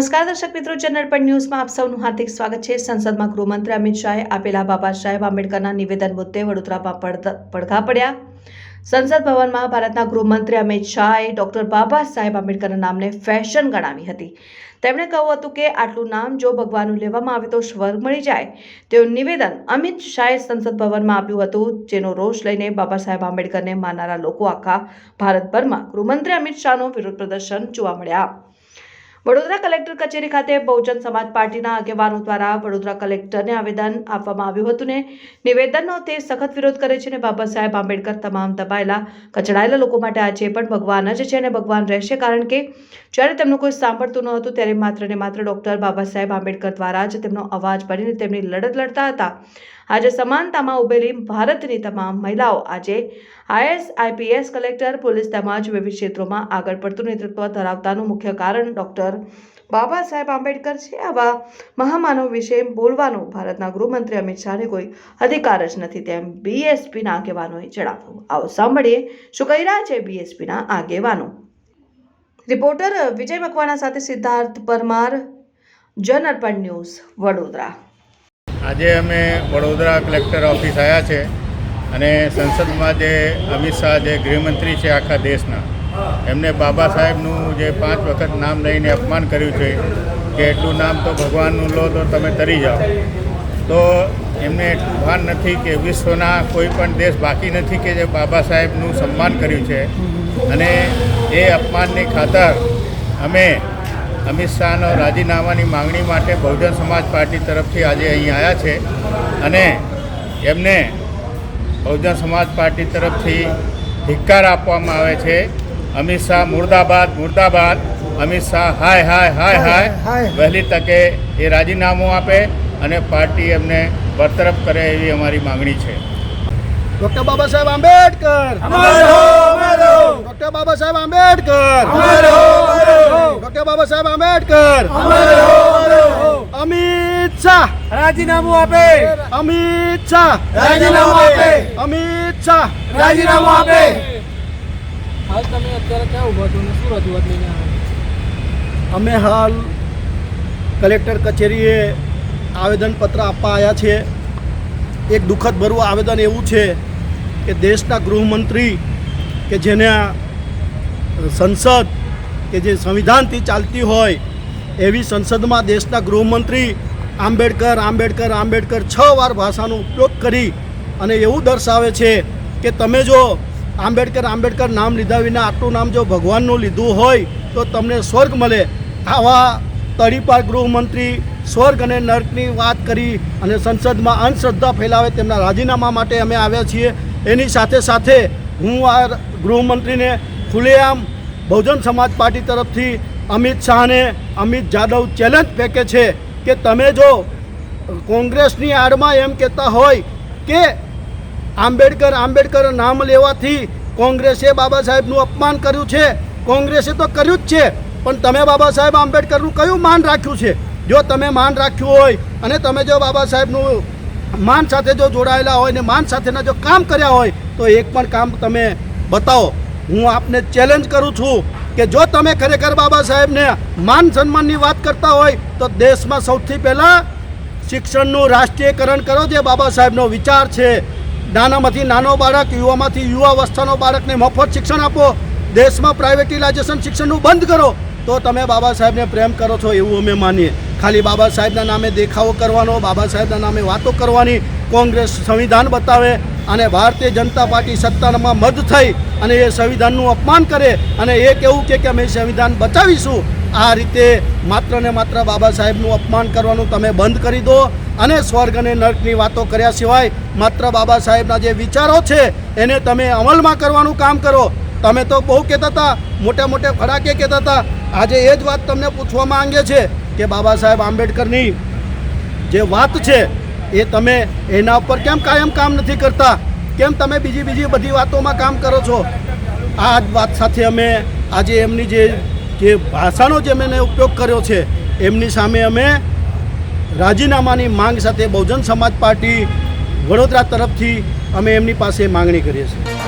નમસ્કાર દર્શક મિત્રો, ચેનલ પર ન્યૂઝમાં આપ સૌનું હાર્દિક સ્વાગત છે. સંસદમાં ગૃહમંત્રી અમિત શાહે આપેલા બાબા સાહેબ આંબેડકરના નિવેદન મુદ્દે વડોદરામાં પડઘા પડ્યા. સંસદ ભવનમાં ભારતના ગૃહમંત્રી અમિત શાહે ડોક્ટર બાબા સાહેબ આંબેડકરના નામને ફેશન ગણાવી હતી. તેમણે કહ્યું હતું કે, આટલું નામ જો ભગવાનનું લેવામાં આવે તો સ્વર્ગ મળી જાય. તેવું નિવેદન અમિત શાહે સંસદ ભવનમાં આપ્યું હતું, જેનો રોષ લઈને બાબા સાહેબ આંબેડકરને માનનારા લોકો આખા ભારતભરમાં ગૃહમંત્રી અમિત શાહનો વિરોધ પ્રદર્શન જોવા મળ્યા. વડોદરા કલેક્ટર કચેરી ખાતે બહુજન સમાજ પાર્ટીના આગેવાનો દ્વારા વડોદરા કલેક્ટરને આવેદન આપવામાં આવ્યું હતું ને નિવેદનનો તે સખત વિરોધ કરે છે ને બાબા સાહેબ આંબેડકર તમામ દબાયેલા, કચડાયેલા લોકો માટે આજે પણ ભગવાન જ છે અને ભગવાન રહેશે કારણ કે જ્યારે તેમનું કોઈ સાંભળતું ન હતું ત્યારે માત્ર ને માત્ર ડૉક્ટર બાબા સાહેબ આંબેડકર દ્વારા જ તેમનો અવાજ ભરીને તેમની લડત લડતા હતા. આજે સમાનતામાં ઉભેલી ભારતની તમામ મહિલાઓ આજે આઈએસ, આઈપીએસ કલેક્ટર, પોલીસ તેમજ વિવિધ ક્ષેત્રોમાં આગળ પડતું નેતૃત્વ ધરાવતાનું મુખ્ય કારણ ડૉક્ટર બાબા સાહેબ આંબેડકર છે. આવા મહામાનવ વિશે બોલવાનો ભારતના ગૃહમંત્રી અમિત શાહને કોઈ અધિકાર જ નથી. તેમ બીએસપીના આગેવાનોએ જણાવ્યું. આવો સાંભળીએ શું કહી રહ્યા છે બીએસપીના આગેવાનો. રિપોર્ટર વિજય મકવાણા સાથે સિદ્ધાર્થ પરમાર જનઅર્પણ ન્યૂઝ વડોદરા. આજે અમે વડોદરા કલેક્ટર ઓફિસ આવ્યા છે અને સંસદમાં જે અમિત શાહ, જે ગૃહમંત્રી છે આખા દેશના, એમને બાબા સાહેબનું જે પાંચ વખત નામ લઈને અપમાન કર્યું છે કે એટલું નામ તો ભગવાનનું લો તો તમે તરી જાઓ. તો એમને એટલું ભાન નથી કે વિશ્વના કોઈ પણ દેશ બાકી નથી કે જે બાબા સાહેબનું સન્માન કર્યું છે. અને એ અપમાનની ખાતર અમે અમિત શાહનો રાજીનામાની માંગણી માટે બહુજન સમાજ પાર્ટી તરફથી આજે અહીં આવ્યા છે અને એમને બહુજન સમાજ પાર્ટી તરફથી ધિક્કાર આપવામાં આવે છે. અમિત શાહ મુર્દાબાદ મુર્દાબાદ. અમિત શાહ હાય હાય હાય હાય વહેલી તકે એ રાજીનામું આપે અને પાર્ટી એમને બરતરફ કરે એવી અમારી માંગણી છે. Doctor Baba Saheb Ambedkar. Doctor Baba Saheb Ambedkar. Doctor Baba Saheb Ambedkar. Amit Shah. રાજીનામું આપે. અમિત શાહ. રાજીનામું આપે. અમિત શાહ. રાજીનામું આપે. હાલ તમે અત્યારે ક્યાં ઊભો છો ને શું રજૂઆત લઈને આવ્યા અમે હાલ કલેક્ટર કચેરીએ આવેદનપત્ર આપવા આવ્યા છીએ. એક દુઃખદ ભરવું આવેદન એવું છે કે દેશના ગૃહમંત્રી કે જેને આ સંસદ કે જે સંવિધાનથી ચાલતી હોય એવી સંસદમાં દેશના ગૃહમંત્રી આંબેડકર આંબેડકર આંબેડકર છ વાર ભાષાનો ઉપયોગ કરી અને એવું દર્શાવે છે કે તમે જો આંબેડકર આંબેડકર નામ લીધા વિના આટલું નામ જો ભગવાનનું લીધું હોય તો તમને સ્વર્ગ મળે. આવા તળીપાર ગૃહમંત્રી સ્વર્ગ અને નર્કની વાત કરી અને સંસદમાં અંધશ્રદ્ધા ફેલાવે તેમના રાજીનામા માટે અમે આવ્યા છીએ. એની સાથે સાથે હું આ ગૃહમંત્રીને ખુલ્લેઆમ બહુજન સમાજ પાર્ટી તરફથી અમિત શાહને અમિત જાદવ ચેલેન્જ ફેંકે છે કે તમે જો કોંગ્રેસની આડમાં એમ કહેતા હોય કે આંબેડકર આંબેડકર નામ લેવાથી કોંગ્રેસે બાબા સાહેબનું અપમાન કર્યું છે, કોંગ્રેસે તો કર્યું જ છે, પણ તમે બાબા સાહેબ આંબેડકરનું કયું માન રાખ્યું છે? જો તમે માન રાખ્યું હોય અને તમે જો બાબા સાહેબનું માન સાથે જો જોડાયેલા હોય ને માન સાથેના જો કામ કર્યા હોય, તો એક પણ કામ તમે બતાવો. હું આપને ચેલેન્જ કરું છું કે જો તમે ખરેખર બાબા સાહેબને માન સન્માનની વાત કરતા હોય, તો દેશમાં સૌથી પહેલાં શિક્ષણનું રાષ્ટ્રીયકરણ કરો, જે બાબા સાહેબનો વિચાર છે. નાનામાંથી નાનો બાળક, યુવામાંથી યુવા અવસ્થાનો બાળકને મફત શિક્ષણ આપો. દેશમાં પ્રાઇવેટિલાઇઝેશન શિક્ષણનું બંધ કરો. તો તમે બાબા સાહેબને પ્રેમ કરો છો, એવું અમે માનીએ. ખાલી બાબા સાહેબના નામે દેખાવો કરવાનો, બાબા સાહેબના નામે વાતો કરવાની કોંગ્રેસ સંવિધાન બતાવે અને ભારતીય જનતા પાર્ટી સત્તામાં મદ થઈ અને એ સંવિધાનનું અપમાન કરે અને એ કેવું કે અમે સંવિધાન બચાવીશું, આ રીતે માત્ર ને માત્ર બાબા સાહેબનું અપમાન કરવાનું તમે બંધ કરી દો અને સ્વર્ગ અને નર્કની વાતો કર્યા સિવાય માત્ર બાબા સાહેબના જે વિચારો છે એને તમે અમલમાં કરવાનું કામ કરો. તમે તો બહુ કહેતા હતા મોટા મોટા ફડાકે કહેતા હતા. આજે એ જ વાત તમને પૂછવા માંગે છે કે બાબા સાહેબ આંબેડકરની જે વાત છે એ તમે એના ઉપર કેમ કાયમ કામ નથી કરતા? કેમ તમે બીજી બીજી બધી વાતોમાં કામ કરો છો? આ વાત સાથે અમે આજે એમની જે જે ભાષાનો જે મેં ઉપયોગ કર્યો છે, એમની સામે અમે રાજીનામાની માંગ સાથે બહુજન સમાજ પાર્ટી વડોદરા તરફથી અમે એમની પાસે માંગણી કરીએ છીએ.